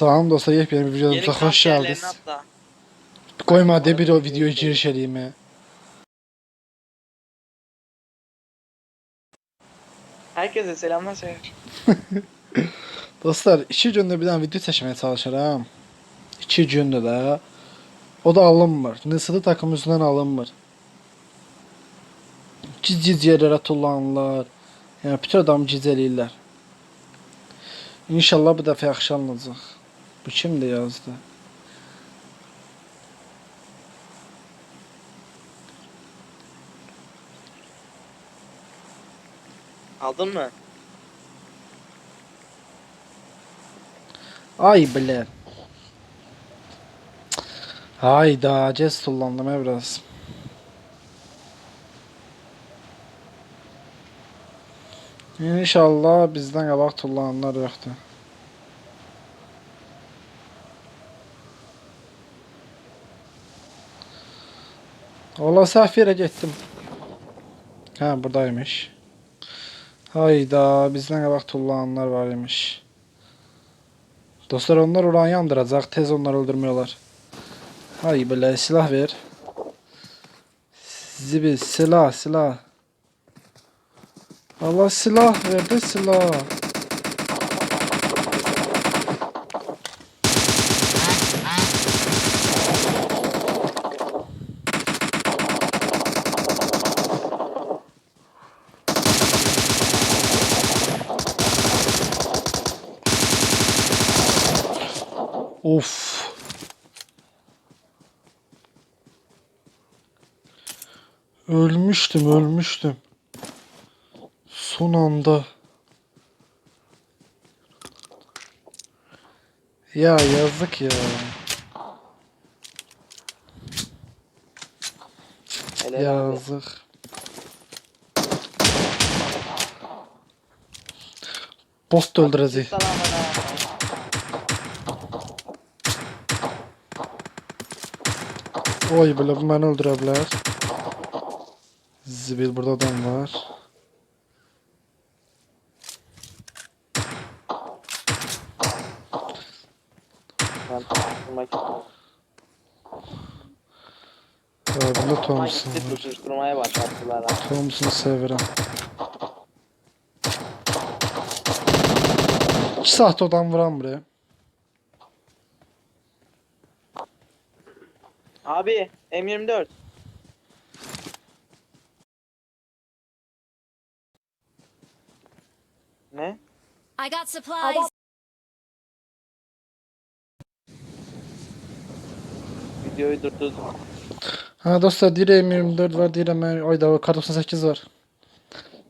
Salam dostlar, yepyeni bir videomuza hoş geldiniz. Koyma de bir o videoyu giriş edeyim ya. Herkese selamlar söyler. Dostlar, iki gündə bir dənə video çəkməyə çalışıram. İki gündə də. O da alınmır. Nısıdı takım üzündən alınmır. Giz-giz yerlərə tullanırlar. Yəni bütün giz eləyirlər. İnşallah bu dəfə yaxşı alınacaq. Bu kimdir yazdı? Aldın mı? Ay bile. Hayda, cez tullandım ya biraz. İnşallah bizdən qabaq tullananlar yoxdur. Ola səhv yerə getdim. Hə, buradaymış. Hayda, bizdən qabaq tullananlar var imiş. Dostlar onlar oranı yandıracaq. Tez onları öldürmüyorlar. Hay böyle silah ver. Zibil silah silah. Allah silah verdi silah. Of. Ölmüştüm, ölmüştüm. Son anda. Ya yazık ya. Helal abi. Yazık. Post öldürəcək. Oy belə bu məni öldürə bilər. Zibil burada adam var. Ha, burada Thompson var. tutuşturmaya başladılar. ha. Thompson'u sevirəm. 2 saat odan vuram buraya. Abi M24. Ne? I got supplies. Videoyu durdurdum. Ha dostlar deyirəm 24 var, mən ayda var, kar 98 var.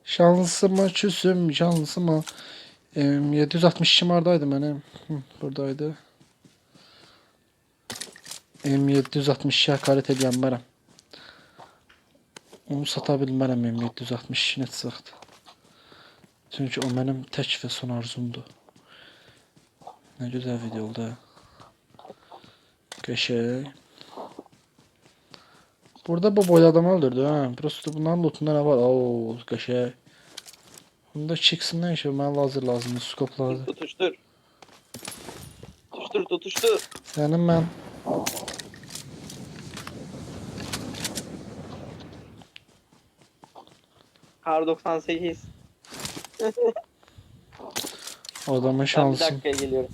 Şansıma küsüm, şansıma. Em, 762 mardaydı mənim. Hı, buradaydı. M762 hakaret edən mənəm. Onu sata bilmərəm M762 neçə vaxt. Çünki o mənim tək və son arzumdur. Nə gözəl video oldu. Qəşəng. Burada bu boyda adam öldürdü ha. Prosto bunların lootunda ne var? Oo, qəşəng. Bunda chicks'indən şey mənə lazer lazımdır, skoplardı. Tutuştur. Tutuştur tutuştur. Sənin mən Kar 98. adamın Ben bir şansı. dakikaya geliyorum.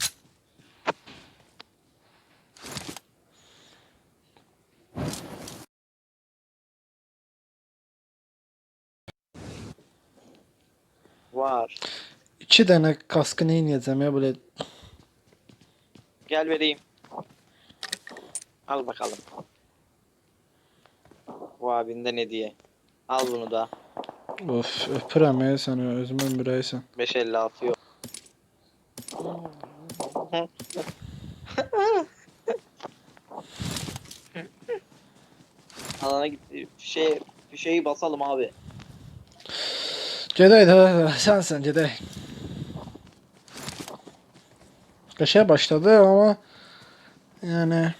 Var. İki dənə kaskı nə edəcəm ya böyle Gel vereyim. Al bakalım. Bu abinden hediye. Al bunu da. Of öpürəm ya səni, özümün ürəysən. 556 yok. Alana gitti. Şey, şeyi basalım abi. Gedək də, sənsən gedək. Qəşəng başladı ama yani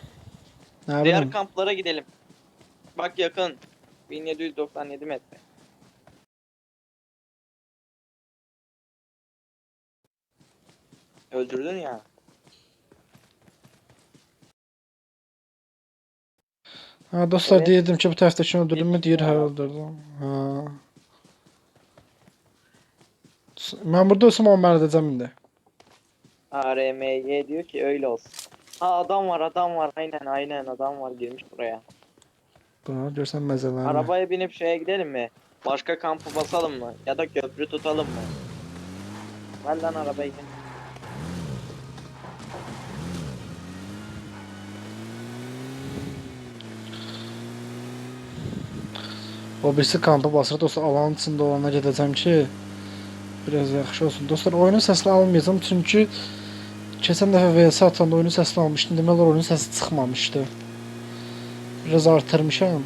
ne Diğer kamplara gidelim. Bak yakın. 1797 metre. Öldürdün ya. Ha dostlar evet. diyelim ki bu tarafta şunu öldürdüm mü diğer hayal öldürdüm. Ha. Ben burada olsam on merdiven zeminde. ARMY diyor ki öyle olsun. Ha adam var adam var aynen aynen adam var girmiş buraya. Bunu görsen mezeler. Arabaya binip şeye gidelim mi? Başka kampı basalım mı? Ya da köprü tutalım mı? Ver lan arabayı. Birisi kampı basır dostlar alanın içində olana gedəcəm ki biraz yaxşı olsun. Dostlar oyunun səsini almayacağım çünki keçən dəfə VS atanda oyunun səsini almışdım. Demək olar oyunun səsi çıxmamışdı. Biraz artırmışam.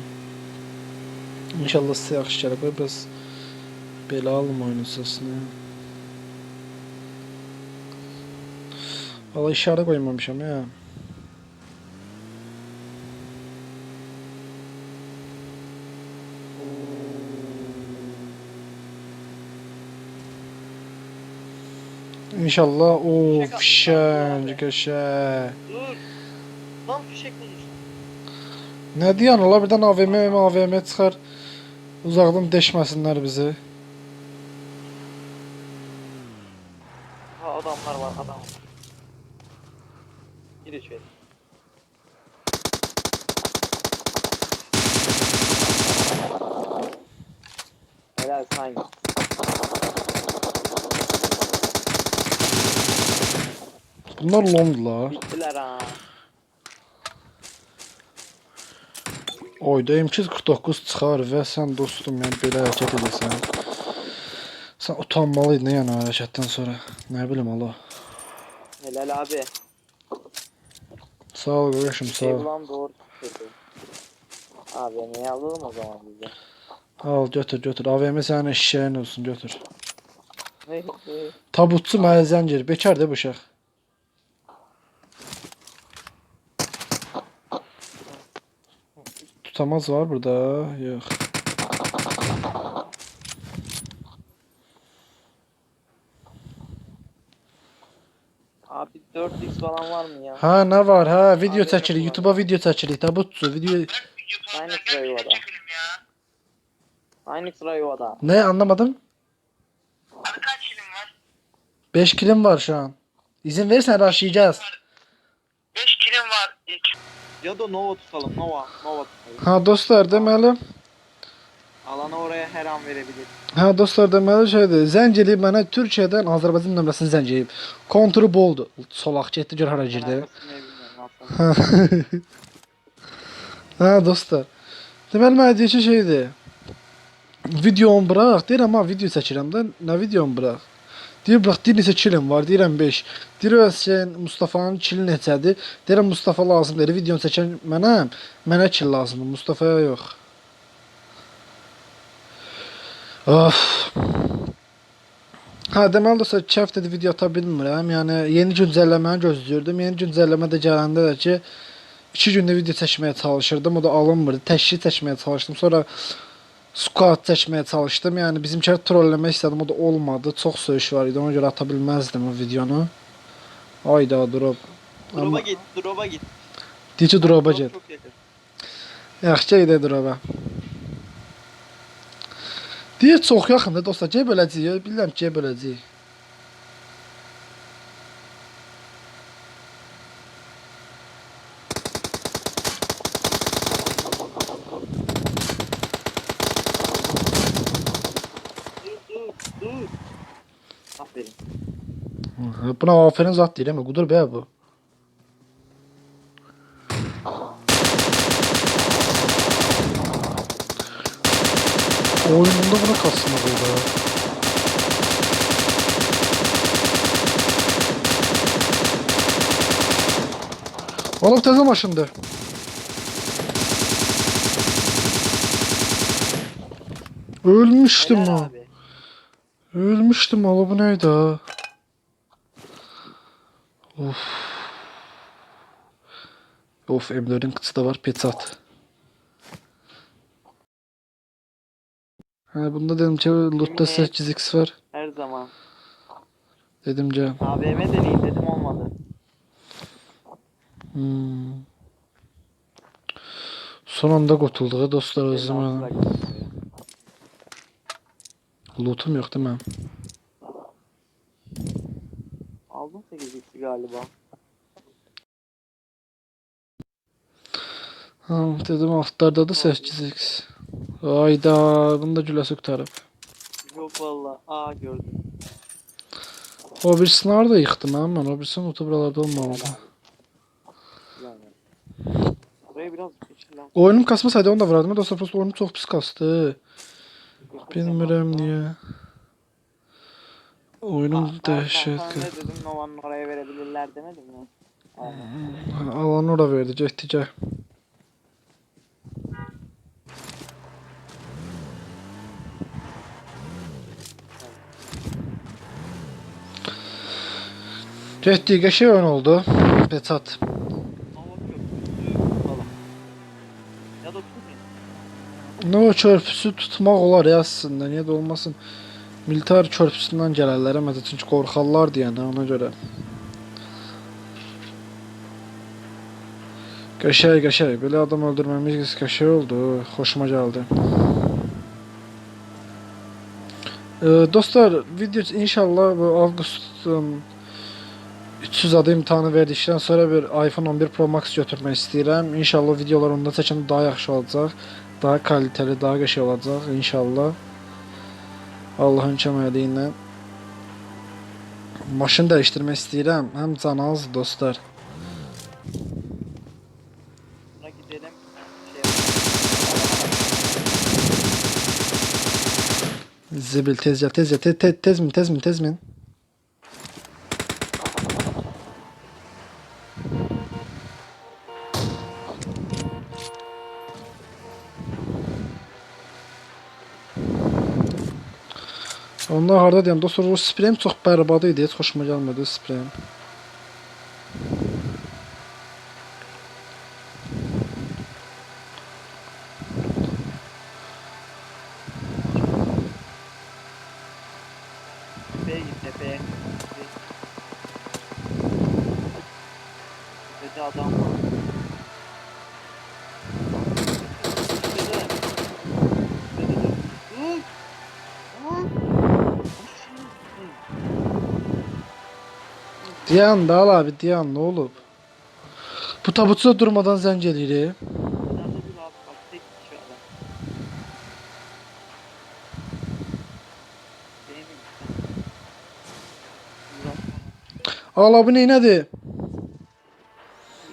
İnşallah sizə yaxşı gələr. Biraz belə alım oyunun səsini. Valla işarə qoymamışam ya. İnşallah o Fişek köşe. Dur. Lan fişek bulmuş. Ne diyen ola birdən AVM AVM çıxar. Uzaqdan deşməsinlər bizi. Ha adamlar var adam. var. Gir içeri. Helal sanki. Bunlar lomdular. Bittiler ha. Oyda M249 çıxar və sən dostum, yəni belə hərəkət edirsən. Sən utanmalıydın yəni hərəkətdən sonra. Nə bilim Allah. Helal abi. Sağ ol qardaşım, sağ ol. Evlan doğru ne alalım o zaman bize. Al götür götür. AVM sənin eşşəyin olsun götür. Tabutçu mənə zəng edir. Bekardır bu uşaq. Tutamaz var burada. Yox. Abi 4x falan var mı ya? Ha nə var? Ha video var. YouTube-a video çəkirik. Tabutçu video. Aynı sıra yuvada. Aynı sıra yuvada. Ne anlamadım? Abi kaç kilim var? 5 kilim var şu an. İzin verirsen rushlayacağız. 5 kilim var. İlk. Ya da Nova tutalım. Nova. Nova tutalım. Ha dostlar deməli, Alanı oraya her an verebilir. ha dostlar deməli şeydir. Zəng eləyib mənə Türkiyədən Azərbaycan nömrəsini zəng. Kontru boldu. Solaq getdi gör hara girdi. Ha dostlar. Deməli mənə deyir ki şeydir. Videomu burax. Deyirəm ha video çəkirəm də. Nə videomu burax? Deyir bax deyir neçə kilim var? Deyirəm 5. Deyir "Bəs sen Mustafa'nın kili neçədir? Deyirəm Mustafa lazımdır. Videonu çəkən mənəm. Mənə kil lazımdır. Mustafa'ya yox. Of. Ha deməli dostlar 2 həftədir video ata bilmirəm. Yəni yeni güncəlləməni gözləyirdim. Yeni güncəlləmə də gələndə də ki 2 gündə video çəkməyə çalışırdım. O da alınmırdı. Təşkil çəkməyə çalışdım. Sonra squad çəkməyə çalışdım. Yəni bizimkiləri trolləmək istədim. O da olmadı. Çox söyüş var idi. Ona görə ata bilməzdim o videonu. Ayda drop. Drop'a Amma git. Drop'a git. ki drop'a. Çok yakın. Yaxşı gedə drop'a. Deyir çox yaxındır dostlar. Gəl böləcəyik. Bilirəm ki, gəl. Dur. Aferin. Buna aferin zat deyir mi? Qudur be bu. Oyununda buna kasmak oldu. Oğlum tezə maşındır. Ölmüştüm Helal ha. abi. Ölmüştüm oğlum bu neydi ha? Of. Of M4'ün kıtısı da var peçat. Ha bunda dedim ki loot'ta Yemin et. 8x var. Her zaman. Dedim ki AVM deneyin dedim olmadı. hmm. Son anda qurtulduq dostlar Elli özüm. Lootum yox değil mi? Aldın 8x'i galiba. Ha, dedim altlarda da 8x. Ayda, bunu da güləsi qutarıb. Yok valla. Aa gördüm. O birisini harda yıxdım ha mən? O birisini utu buralarda olmalıdı. Yani. Buraya biraz geçin lan. Oyunum kasmasaydı onu da vurardım. Dostlar prosto oyunum çox pis kastı. Bilmirəm niyə. Oyunum Ben- ben dəhşət. sana ne dedim Nova'nın oraya verebilirler demedim mi? Aynen. Alanı ora verdi, getdi gəl. Getdi, qəşəng oyun oldu. Peçat. Nova köprüsü tutalım. Ya da Nova körpüsü tutmaq olar ya əslində, niyə də olmasın. Militar körpüsündən gələrlər, amma çünki qorxarlar deyənə ona görə. Qəşəng, qəşəng. Belə adam öldürməmiz qəşəng oldu. Xoşuma gəldi. Ee, dostlar, video inşallah bu avqustun 300 adı imtahanı verdikdən sonra bir iPhone 11 Pro Max götürmək istəyirəm. İnşallah videolar onda çəkəndə daha yaxşı olacaq. Daha kaliteli, daha qəşəng olacaq inşallah. Allahın köməkliyi. Maşın dəyişdirmək istəyirəm. Həm can az dostlar. Zibil tez gəl, tez gəl, tez, tez, tez min, tez min, tez min. Onlar harda deyəm, dostlar, o spreyim çox bərbad idi, heç xoşuma gəlmədi o Dayan da al abi, dayan, nə olub? Bu tabutçu da durmadan. Nerede dur abi?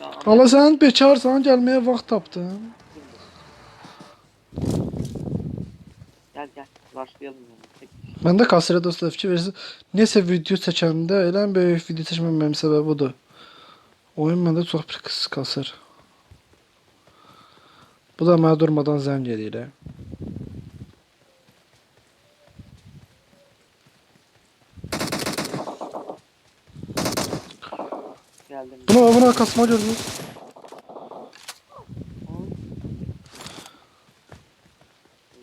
Ya ama Ala sən bekarsan, gəlməyə vaxt tapdın. gel gel başlayalım yani. Də kasirə dostlar fikir verirsin. Nəsə video elə ən böyük video çəkməməmin səbəbi budur. Oyun məndə çox pis kasır. Bu da mənə durmadan zəng edir. Geldim. Buna buna kasma gördünüz.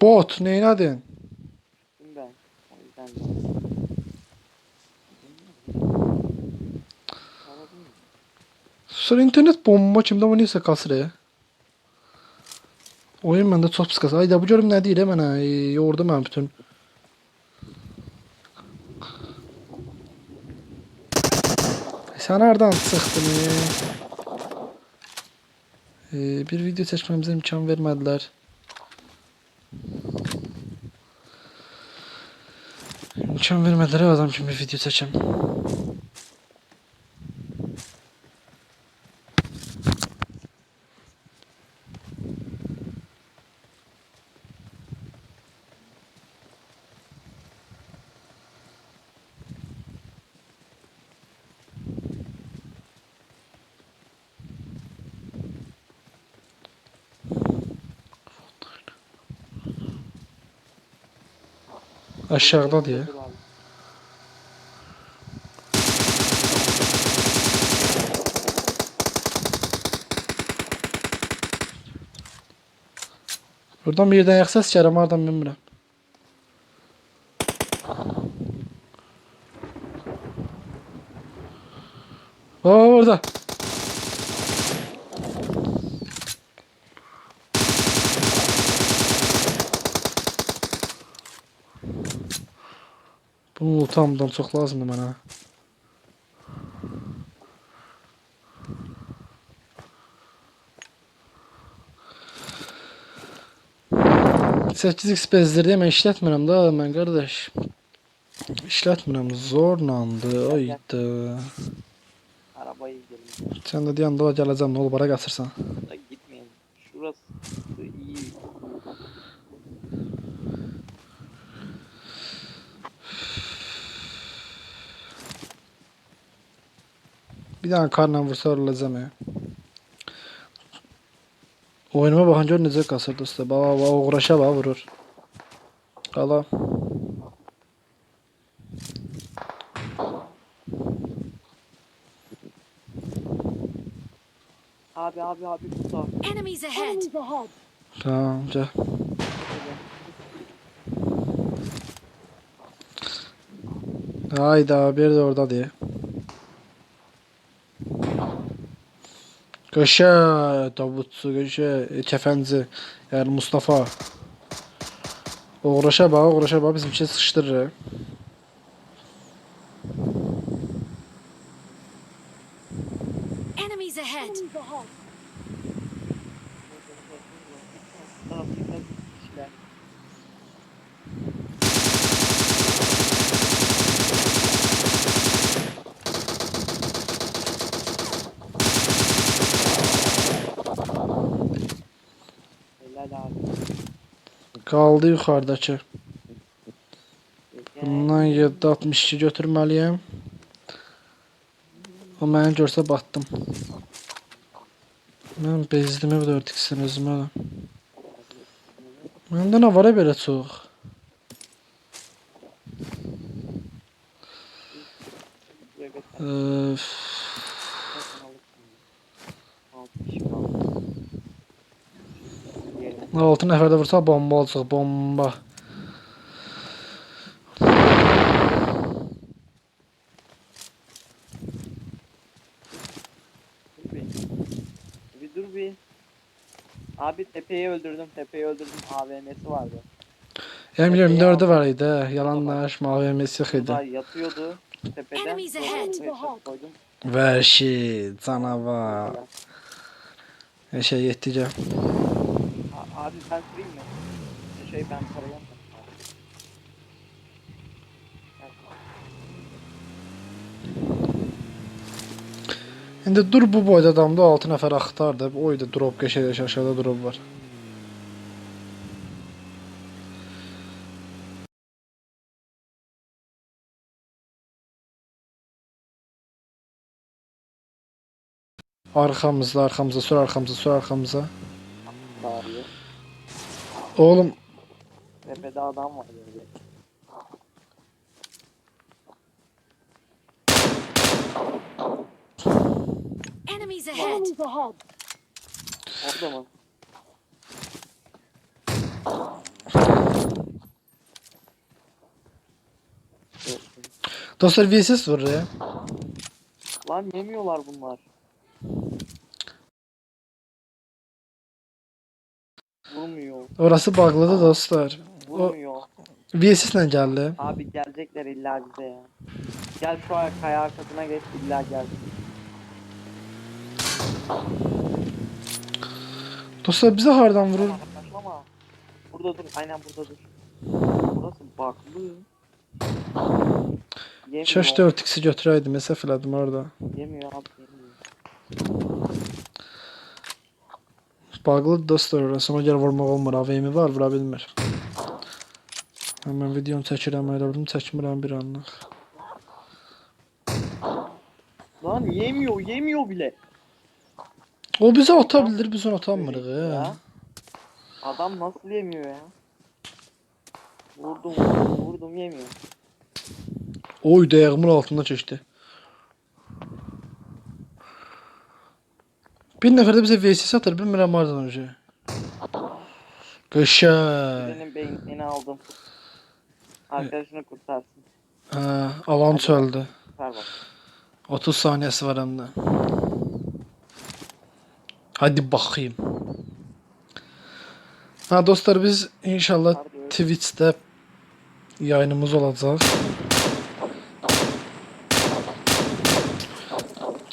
Bot neynədin? Gittim ben. O yüzden de. Anladın mı? Sonra internet bomba kimdə bu neysə kasır. ya. Oyun məndə çox pis kasır. Ayda bu görüm nə deyir mənə? Ey, Yordu mən bütün. Sən hardan çıxdın? ey? Ee, bir video çəkməyimizə imkan vermədilər. İmkan vermədilər adam kimi video çəkəm. Aşağıda diye. Buradan bir yerdən yaxşı səs gəlirəm, hardan bilmirəm. Oo, orada. Bunu utamdan çox lazımdır mənə. Sekiz x bezdirdi mən işlətmirəm da mən qardaş. İşlətmirəm zorlandı. Aydı. Arabayı gidelim. Sən də deyəndə o gələcəm, nə olub ara qaçırsan. Bir dənə karla vursa öləcəm ya. Oyunuma baxın gör necə qasır dostlar. Bax, bax, uğraşa bax vurur. Qala. Abi abi abi burada. Enemies ahead! Tamam, gəl. Hayda, bir de orada diye. Köşe, Davutsu, köşe, kefenci, yani Mustafa. Uğraşa bak, uğraşa bak, bizim için sıkıştırır. ha. Enemies ahead! Tarafta kişiler. Helal abi. Kaldı yukarıdaki. Gel. Bundan 762 götürməliyəm. O məni görsə batdım. Mən bezdimi bu 4x-dən özümə də. Məndə nə var belə çox? Öf. Altı kişi kaldı. Diyelim. 6 nəfər də vursa bomba olacaq, bomba. Dur bir. Bir dur bir. Abi tepeyi öldürdüm, tepeyi öldürdüm. AVM'si vardı. M24'ü var idi, hə, yalan danışma, AVM'si yox idi. Burada yatıyordu tepede. Sonra koydum. Vəhşi, canavar. Yetdi gəl. Abi ben süreyim mi? Şey ben parayı İndi dur bu boyda adamda 6 nəfər axtar da. O idi drop qəşəng aşağıda drop var. Arxamızda, arxamızda, sür arxamıza, sür arxamıza. Oğlum Tepede adam var böyle. Enemies ahead! Orada mı? Dostlar VSS vurur ya. Lan yemiyorlar bunlar. Vurmuyor. Orası bağlıdır dostlar. Vurmuyor. VSS ilə gəldi. Abi gelecekler illa bize ya. Gel şu ay- kaya arkasına geç illa gel. Dostlar bize hardan vurur? Ama burada dur. Aynen burada dur. Burası baklı. Yemiyor. Şaş 4x'i götürəydim, səhv elədim orada. Yemiyor abi yemiyor. Bağlıdır dostlar orası. Ona görə vurmaq olmur. AVM var, vura bilmir. Hemen videonu çəkirəm, elə bildim çəkmirəm bir anlıq. Lan yemiyor yemiyor bile. O bizi ata bilir, biz onu atamırıq. Ya. Adam nasıl yemiyor ya? Vurdum vurdum vurdum yemiyor. Oy dayağımın altında keçdi. Bir nəfər də bizə VSS atır, bilmirəm hardan önce. Qəşəng. Birinin beynini aldım. Arkadaşını kurtarsın. Hə, alan. Kurtar bak. 30 saniyəsi var həmdə. Hadi baxayım. Ha dostlar biz inşallah. Twitch'te yayınımız olacaq.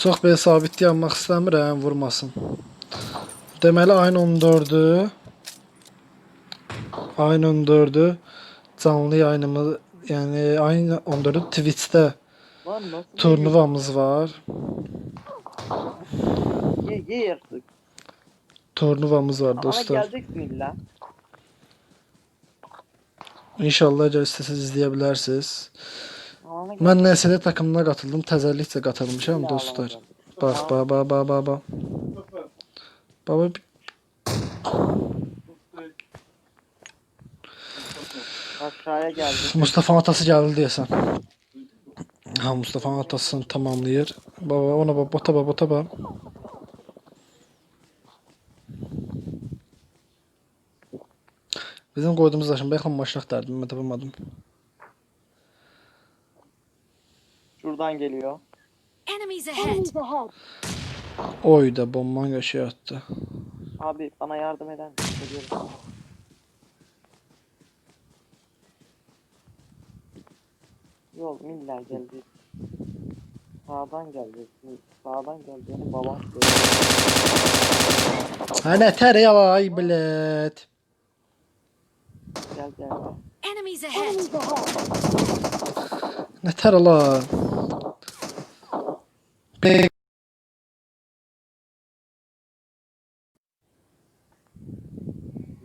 Çox belə sabit yanmaq istəmirəm, vurmasın. Deməli ayın 14-ü ayın 14-ü canlı yayınımız, yəni ayın 14-ü Twitch-də turnuvamız var. Ye, ye yırtık. Turnuvamız var Ama dostlar. geleceksin illa. İnşallah əgər istəsəz izləyə bilərsiniz. Alana Mən NSD takımına qatıldım, təzəlikcə qatılmışam dostlar. Bax, bax, bax, bax, bax, bax. Baba bir- Aşağıya geldi. Mustafa atası gəldi deyəsən. Ha Mustafa atasını tamamlayır. Baba ona bak, bota bak, bota bak. Bizim qoyduğumuz daşın bəyəm maşın axtardım, mən tapamadım. Şuradan geliyor. Enemies ahead! Oy da bomban göşeye attı. Abi bana yardım misin? Geliyorum. Yol illa gelecek. Sağdan gelecek. Sağdan geleceğini babam söylüyor. Ha nətər ya ay bilet. Gel gel. Enemies ahead! Nətər ala. Be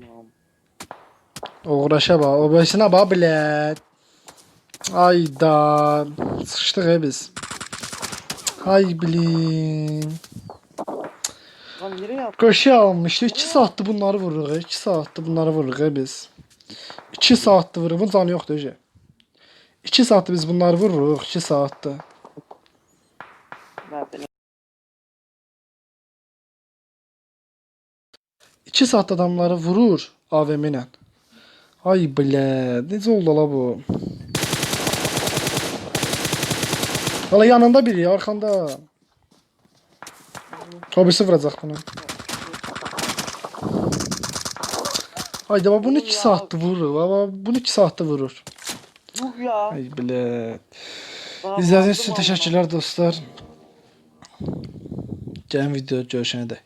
Tamam. Uğraşa o bəsinə bax bilet. Ayda sıçdıq e biz. Ay bilim. Lan nereye almışdı. 2 saatdir bunları vururuq. 2 saatdir bunları vururuq e biz. 2 saatdir vururuq. Canı yoxdur ece. 2 saatdir biz bunları vururuq. 2 saatdir. Ben seni 2 saat adamları vurur AVM. Ay bilə, necə oldu la bu? Hala yanında biri, arkanda. O birisi vuracaq bunu. Hayda baba bunu 2 saatdir vurur. Baba bunu 2 saatdir vurur. Yuh ya. Ay üçün fazla mı təşəkkürlər dostlar. Gəlin video görüşənə dək.